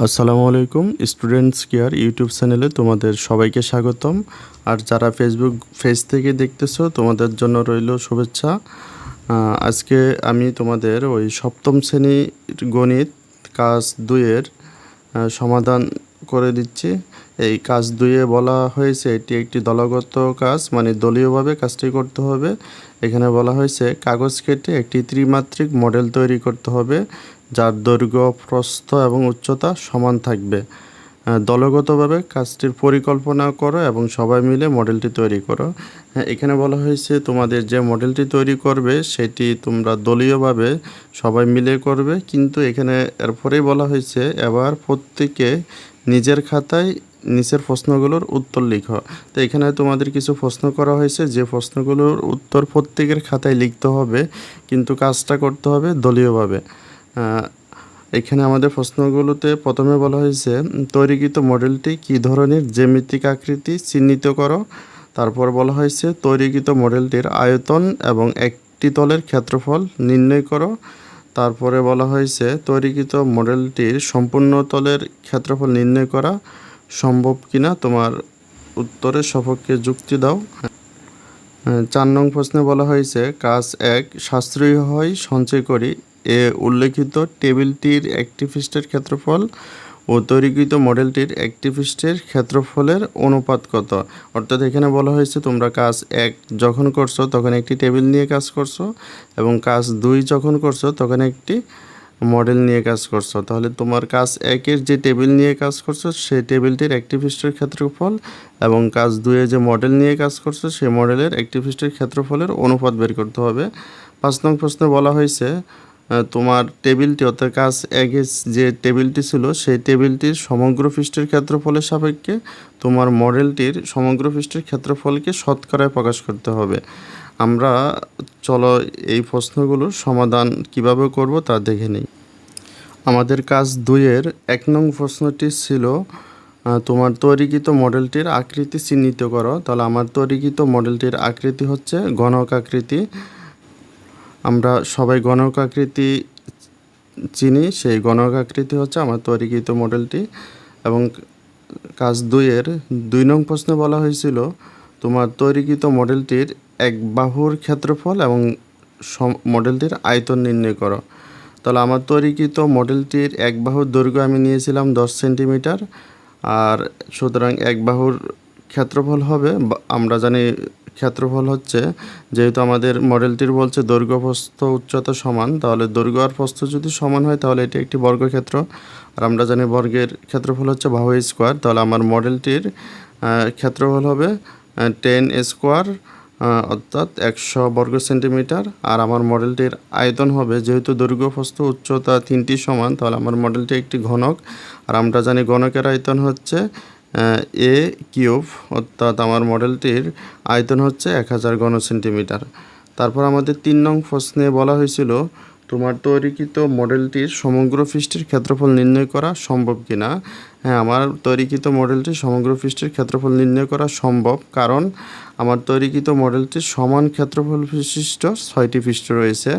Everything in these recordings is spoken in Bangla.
আসসালামু আলাইকুম স্টুডেন্টস কেয়ার ইউটিউব চ্যানেলে তোমাদের সবাইকে স্বাগতম। আর যারা ফেসবুক পেজ থেকে দেখতেছো, তোমাদের জন্য রইল শুভেচ্ছা। আজকে আমি তোমাদের ওই সপ্তম শ্রেণির গণিত কাজ দুইয়ের সমাধান করে দিচ্ছি। এই কাজ দুইয়ে বলা হয়েছে, এটি একটি দলগত কাজ মানে দলীয়ভাবে কাজটি করতে হবে। এখানে বলা হয়েছে, কাগজ কেটে একটি ত্রিমাত্রিক মডেল তৈরি করতে হবে, যার দৈর্ঘ্য, প্রস্থ এবং উচ্চতা সমান থাকবে। দলগতভাবে কাজটির পরিকল্পনা করো এবং সবাই মিলে মডেলটি তৈরি করো। হ্যাঁ এখানে বলা হয়েছে, তোমাদের যে মডেলটি তৈরি করবে, সেটি তোমরা দলীয়ভাবে সবাই মিলে করবে, কিন্তু এখানে এরপরেই বলা হয়েছে, এবার প্রত্যেকে নিজের খাতায় নিচের প্রশ্নগুলোর উত্তর লিখো। তো এখানে তোমাদের কিছু প্রশ্ন করা হয়েছে, যে প্রশ্নগুলোর উত্তর প্রত্যেকের খাতায় লিখতে হবে, কিন্তু কাজটা করতে হবে দলীয়ভাবে। এখানে আমাদের প্রশ্নগুলোতে প্রথমে বলা হয়েছে, তৈরিকৃত মডেলটি কী ধরনের, জ্যামিতিক আকৃতি চিহ্নিত করো। তারপর বলা হয়েছে, তৈরিকৃত মডেলটির আয়তন এবং একটি তলের ক্ষেত্রফল নির্ণয় করো। তারপরে বলা হয়েছে, তৈরিকৃত মডেলটির সম্পূর্ণ তলের ক্ষেত্রফল নির্ণয় করা সম্ভব কিনা তোমার উত্তরের সপক্ষে যুক্তি দাও। চার নং প্রশ্নে বলা হয়েছে, কাজ এক, সাশ্রয়ী হয়, সঞ্চয় করি। এ উল্লেখিত টেবিলটির একটি পৃষ্ঠের ক্ষেত্রফল ও তৈরিকৃত মডেলটির একটি পৃষ্ঠের ক্ষেত্রফলের অনুপাত কত? অর্থাৎ এখানে বলা হয়েছে, তোমরা কাজ এক যখন করছ তখন একটি টেবিল নিয়ে কাজ করছ এবং কাজ দুই যখন করছ তখন একটি মডেল নিয়ে কাজ করছ। তাহলে তোমার কাজ একের যে টেবিল নিয়ে কাজ করছ সেই টেবিলটির একটি পৃষ্ঠের ক্ষেত্রফল এবং কাজ দুয়ে যে মডেল নিয়ে কাজ করছ সেই মডেলের একটি পৃষ্ঠের ক্ষেত্রফলের অনুপাত বের করতে হবে। পাঁচ নং প্রশ্নে বলা হয়েছে তোমার টেবিলটি অর্থাৎ কাজ একে যে টেবিলটি ছিল, সেই টেবিলটির সমগ্র পৃষ্ঠের ক্ষেত্রফলের সাপেক্ষে তোমার মডেলটির সমগ্র পৃষ্ঠের ক্ষেত্রফলকে শতকরায় প্রকাশ করতে হবে। আমরা, চলো এই প্রশ্নগুলোর সমাধান কীভাবে করব তা দেখে নিই। আমাদের কাজ দুইয়ের এক নং প্রশ্নটি ছিল তোমার তৈরিকৃত মডেলটির আকৃতি চিহ্নিত করো। তাহলে আমার তৈরিকৃত মডেলটির আকৃতি হচ্ছে গণক আকৃতি। আমরা সবাই গণক আকৃতি চিনি, সেই গণক আকৃতি হচ্ছে আমার তৈরিকৃত মডেলটি এবং কাজ দুইয়ের দুই নং প্রশ্নে বলা হয়েছিল, তোমার তৈরিকৃত মডেলটির এক বাহুর ক্ষেত্রফল এবং মডেলটির আয়তন নির্ণয় করো। তাহলে আমার তৈরিকৃত মডেলটির এক বাহুর দৈর্ঘ্য আমি নিয়েছিলাম দশ সেন্টিমিটার, আর সুতরাং এক বাহুর ক্ষেত্রফল হবে আমরা জানি ক্ষেত্রফল হচ্ছে, যেহেতু আমাদের মডেলটির বলছে দৈর্ঘ্য প্রস্থ উচ্চতা সমান, তাহলে দৈর্ঘ্য আর প্রস্থ যদি সমান হয়, তাহলে এটি একটি বর্গক্ষেত্র। আর আমরা জানি বর্গের ক্ষেত্রফল হচ্ছে বাহু স্কোয়ার, তাহলে আমার মডেলটির ক্ষেত্রফল হবে টেন স্কোয়ার অর্থাৎ একশো বর্গ সেন্টিমিটার। আর আমার মডেলটির আয়তন হবে, যেহেতু দৈর্ঘ্য প্রস্থ উচ্চতা তিনটি সমান, তাহলে আমার মডেলটি একটি ঘনক। আর আমরা জানি ঘনকের আয়তন হচ্ছে এ কিউব, অর্থাৎ আমার মডেলটির আয়তন হচ্ছে এক হাজার ঘন সেন্টিমিটার। তারপর আমাদের তিন নং প্রশ্নে বলা হয়েছিল তোমার তৈরিকৃত মডেলটির সমগ্র পৃষ্ঠের ক্ষেত্রফল নির্ণয় করা সম্ভব কিনা? হ্যাঁ আমার তৈরিকৃত মডেলটির সমগ্র পৃষ্ঠের ক্ষেত্রফল নির্ণয় করা সম্ভব কারণ আমার তৈরিকৃত মডেলটির সমান ক্ষেত্রফল বিশিষ্ট ছয়টি পৃষ্ঠ রয়েছে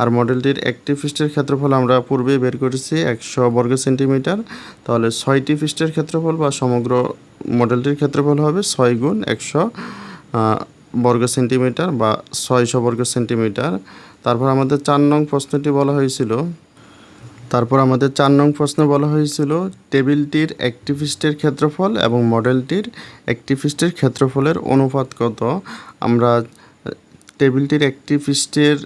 আর মডেলটির একটি পৃষ্ঠের ক্ষেত্রফল আমরা পূর্বে বের করেছি একশো বর্গ সেন্টিমিটার। তাহলে ছয়টি পৃষ্ঠের ক্ষেত্রফল বা সমগ্র মডেলটির ক্ষেত্রফল হবে ছয় গুণ একশো বর্গ সেন্টিমিটার বা ছয়শো বর্গ সেন্টিমিটার। তারপর আমাদের চার নং প্রশ্নটি বলা হয়েছিল। তারপর আমাদের চার নং প্রশ্নে বলা হয়েছিল, টেবিলটির একটি ক্ষেত্রফল এবং মডেলটির একটি ক্ষেত্রফলের অনুপাত কত? আমরা টেবিলটির একটি পৃষ্ঠের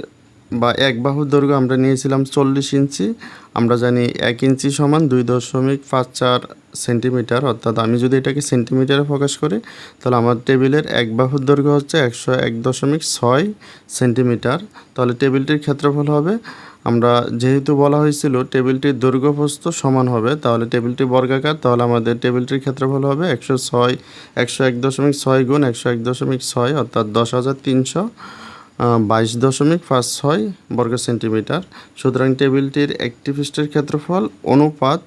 বা এক বাহুর দৈর্ঘ্য আমরা নিয়েছিলাম চল্লিশ ইঞ্চি। আমরা জানি এক ইঞ্চি সমান দুই দশমিক পাঁচ চার সেন্টিমিটার, অর্থাৎ আমি যদি এটাকে সেন্টিমিটারে প্রকাশ করি, তাহলে আমার টেবিলের এক বাহুর দৈর্ঘ্য হচ্ছে একশো এক দশমিক ছয় সেন্টিমিটার। তাহলে টেবিলটির ক্ষেত্রফল হবে, আমরা যেহেতু বলা হয়েছিল টেবিলটির দৈর্ঘ্য প্রস্থ সমান হবে, তাহলে টেবিলটি বর্গাকার, তাহলে আমাদের টেবিলটির ক্ষেত্রফল হবে একশো ছয়, একশো এক দশমিক ছয় গুণ একশো এক দশমিক ছয়, অর্থাৎ দশ হাজার তিনশো বাইশ দশমিক পাঁচ ছয় বর্গ সেন্টিমিটার। সুতরাং টেবিলটির একটি ক্ষেত্রফল অনুপাত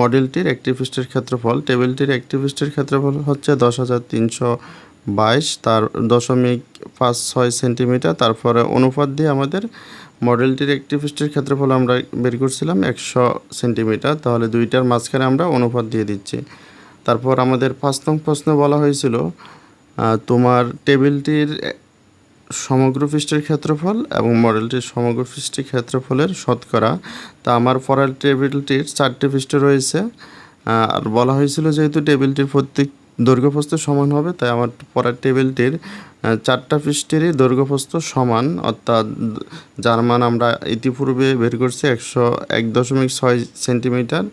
মডেলটির একটি ক্ষেত্রফল। টেবিলটির একটি ক্ষেত্রফল হচ্ছে দশ হাজার তিনশো বাইশ। তার দশমিক পাঁচ ছয় সেন্টিমিটার। তারপরে অনুপাত দিয়ে আমাদের মডেলটির একটি পৃষ্ঠের ক্ষেত্রফল আমরা বের করছিলাম একশো সেন্টিমিটার। তাহলে দুইটার মাঝখানে আমরা অনুপাত দিয়ে দিচ্ছি। তারপর আমাদের পাঁচ নং প্রশ্নে বলা হয়েছিল তোমার টেবিলটির সমগ্র পৃষ্ঠের ক্ষেত্রফল এবং মডেলটির সমগ্র পৃষ্ঠের ক্ষেত্রফলের শতকরা, তা আমার ফরাল টেবিলটির চারটি পৃষ্ঠ রয়েছে। আর বলা হয়েছিল যেহেতু টেবিলটির প্রত্যেক দৈর্ঘ্যপ্রস্থ সমান হবে, তাই আমার পরের টেবিলটির চারটা পৃষ্ঠেরই দৈর্ঘ্যপ্রস্থ সমান, অর্থাৎ যার মান আমরা ইতিপূর্বে বের করছি একশো এক দশমিক ছয় সেন্টিমিটার।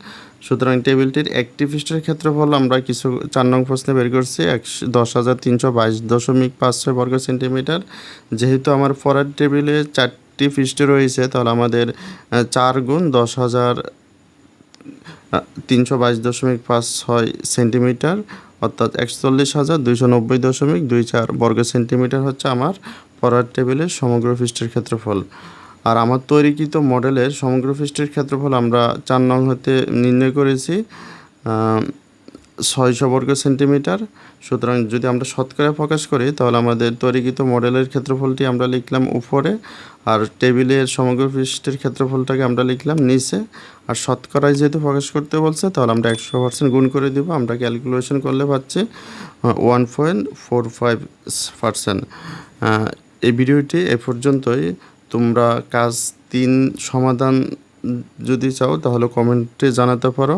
সুতরাং টেবিলটির একটি পৃষ্ঠের ক্ষেত্রফল আমরা কিছু চার নং প্রশ্নে বের করছি, একশো দশ হাজার তিনশো বাইশ দশমিক পাঁচ ছয় বর্গ সেন্টিমিটার। যেহেতু আমার পরের টেবিলে চারটি পৃষ্ঠ রয়েছে, তাহলে আমাদের চার গুণ দশ হাজার তিনশো বাইশ দশমিক পাঁচ ছয় সেন্টিমিটার। অর্থাৎ একচল্লিশ হাজার দুইশো নব্বই দশমিক দুই চার বর্গ সেন্টিমিটার হচ্ছে আমার পরার টেবিলের সমগ্র পৃষ্ঠের ক্ষেত্রফল। আর আমার তৈরিকৃত মডেলের সমগ্র পৃষ্ঠের ক্ষেত্রফল আমরা চার নং হতে নির্ণয় করেছি ছয়শো বর্গ সেন্টিমিটার। সুতরাং যদি আমরা শতকরা প্রকাশ করি, তাহলে আমাদের তৈরিকৃত মডেলের ক্ষেত্রফলটি আমরা লিখলাম উপরে, আর টেবিলের সমগ্র পৃষ্ঠের ক্ষেত্রফলটাকে আমরা লিখলাম নিচে। আর শতকরায় যেহেতু প্রকাশ করতে বলছে, তাহলে আমরা একশো পার্সেন্ট গুণ করে দিব। আমরা ক্যালকুলেশন করলে পাচ্ছি one point four five percent. এই ভিডিওটি এ পর্যন্তই। তোমরা কাজ তিন সমাধান যদি চাও, তাহলে কমেন্টে জানাতে পারো।